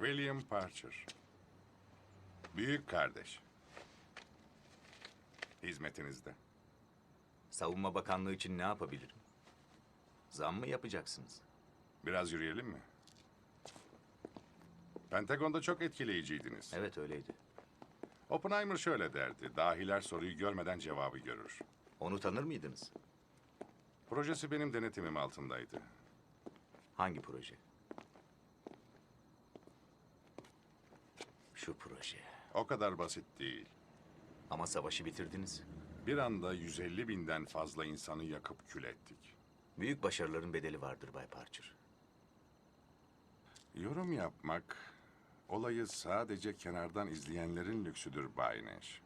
William Parcher. Büyük kardeş. Hizmetinizde. Savunma Bakanlığı için ne yapabilirim? Zam mı yapacaksınız? Biraz yürüyelim mi? Pentagon'da çok etkileyiciydiniz. Evet öyleydi. Oppenheimer şöyle derdi. Dahiler soruyu görmeden cevabı görür. Onu tanır mıydınız? Projesi benim denetimim altındaydı. Hangi proje? Şu proje. O kadar basit değil. Ama savaşı bitirdiniz. Bir anda 150 binden fazla insanı yakıp kül ettik. Büyük başarıların bedeli vardır Bay Parcher. Yorum yapmak, olayı sadece kenardan izleyenlerin lüksüdür Bay Nash.